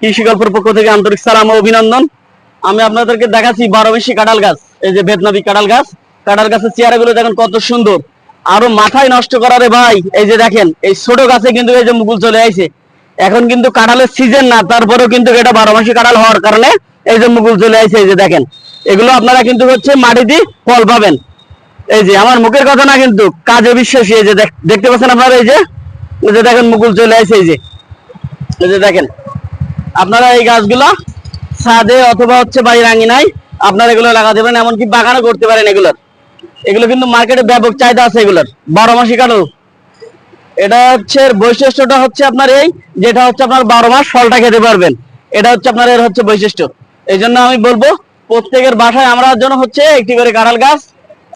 কৃষি গল্পের পক্ষ থেকে আন্তরিক সালাম অভিনন্দন। আমি আপনাদেরকে দেখাচ্ছি বারো বেশি কাঁঠাল গাছ, এই যে বেতনবী কাঁঠাল গাছ। কাঁঠাল গাছের চেয়ারা গুলো দেখেন কত সুন্দর। আরও মাথায় নষ্ট করারে ভাই, এই যে দেখেন, এই ছোট গাছে কিন্তু এই যে মুকুল চলে আইছে। এখন কিন্তু কাঁঠালের সিজন না, তারপরেও কিন্তু এটা বারো মাসি কাঁঠাল হওয়ার কারণে এই যে মুকুল চলে আইছে, এই যে দেখেন। এগুলো আপনারা কিন্তু হচ্ছে মাটি দিয়ে ফল পাবেন। এই যে আমার মুখের কথা না কিন্তু, কাজে বিশ্বাসী, এই যে দেখতে পাচ্ছেন আপনারা এই যে? দেখেন মুকুল চলে আসে এই যে দেখেন আপনারা এই গাছগুলো ছাদে অথবা হচ্ছে বাড়ির আঙিনায় আপনারা এগুলো লাগাতে পারেন, এমনকি বাগানও করতে পারেন এগুলোর। এগুলো কিন্তু মার্কেটে ব্যাপক চাহিদা আছে এগুলোর। বারো মাসি কালো এটা হচ্ছে বৈশিষ্ট্যটা হচ্ছে আপনার এই, যেটা হচ্ছে আপনার বারো মাস ফলটা খেতে পারবেন। এটা হচ্ছে আপনার এর হচ্ছে বৈশিষ্ট্য। এই জন্য আমি বলব, প্রত্যেকের বাসায় আমরা জন্য হচ্ছে একটি করে কাঁঠাল গাছ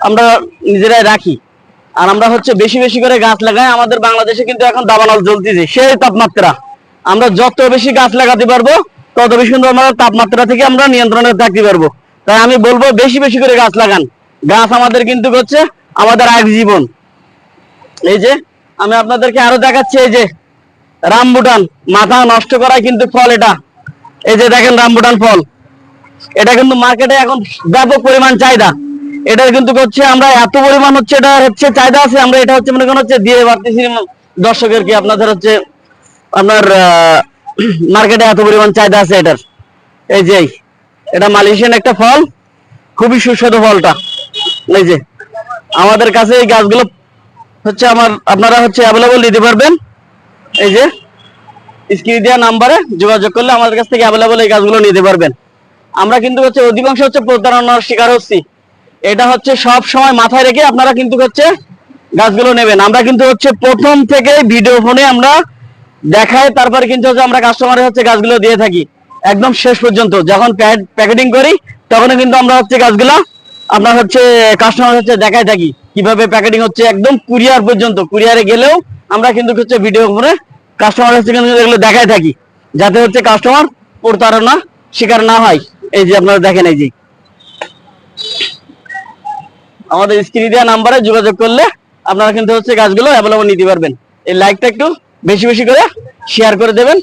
আমরা নিজেরাই রাখি। আর আমরা হচ্ছে বেশি বেশি করে গাছ লাগাই, আমাদের বাংলাদেশে কিন্তু এখন দাবানল জ্বলতেছে, সেই তাপমাত্রা। আমরা যত বেশি গাছ লাগাতে পারব, তত বেশি কিন্তু আমরা তাপমাত্রা থেকে আমরা নিয়ন্ত্রণে থাকতে পারব। তাই আমি বলব, বেশি বেশি করে গাছ লাগান। গাছ আমাদের কিন্তু হচ্ছে আমাদের আগ জীবন। এই যে, আমি আপনাদেরকে আরও দেখাচ্ছি, এই যে, রামবুটান। মাথা নষ্ট করায় কিন্তু ফল এটা। এই যে দেখেন রামবুটান ফল। এটা কিন্তু মার্কেটে এখন ব্যাপক পরিমাণ চাহিদা। এটার কিন্তু হচ্ছে আমরা এত পরিমাণ হচ্ছে এটা হচ্ছে চাহিদা আছে, আমরা এটা হচ্ছে মনে করেন হচ্ছে দিয়ে পারতেছি দর্শকের কি আপনাদের হচ্ছে আপনার মার্কেটে এত পরিমাণ চাহিদা আছে এটার। এই যে এটা মালয়েশিয়ান একটা ফল, খুবই সুস্বাদু ফলটা। এই যে, আমাদের কাছে এই গাছগুলো হচ্ছে আমার, আপনারা হচ্ছে অ্যাভেলেবল দিতে পারবেন। এই যে, স্ক্রিন দেওয়া নাম্বারে যোগাযোগ করলে আমাদের কাছ থেকে অ্যাভেলেবল এই গাছগুলো নিতে পারবেন। আমরা কিন্তু হচ্ছে অধিকাংশ হচ্ছে প্রতারণার শিকার হচ্ছি। এটা হচ্ছে সব সময় মাথায় রেখে আপনারা কিন্তু হচ্ছে গাছগুলো নেবেন। আমরা কিন্তু হচ্ছে প্রথম থেকে ভিডিও ফোনে আমরা দেখায়, তারপরে কিন্তু হচ্ছে আমরা কাস্টমারের হচ্ছে গাছগুলো দিয়ে থাকি। একদম শেষ পর্যন্ত যখন প্যাকেটিং করি তখন কিন্তু আমরা হচ্ছে গাছগুলো আপনার হচ্ছে কাস্টমার হচ্ছে দেখায় থাকি। কীভাবে প্যাকেটিং হচ্ছে একদম কুরিয়ার পর্যন্ত। কুরিয়ারে গেলেও আমরা কিন্তু হচ্ছে ভিডিও করে কাস্টমার হচ্ছে কিন্তু এগুলো দেখায় থাকি। যাতে হচ্ছে কাস্টমার প্রতারণা শিকার না হয়। এই যে আপনারা দেখেন, এই যে। আমাদের স্ক্রিনে দেওয়া নাম্বারে যোগাযোগ করলে আপনারা কিন্তু হচ্ছে গাছগুলো অ্যাভেলেবল নিতে পারবেন। এই লাইকটা একটু বেশি বেশি করে শেয়ার করে দেবেন।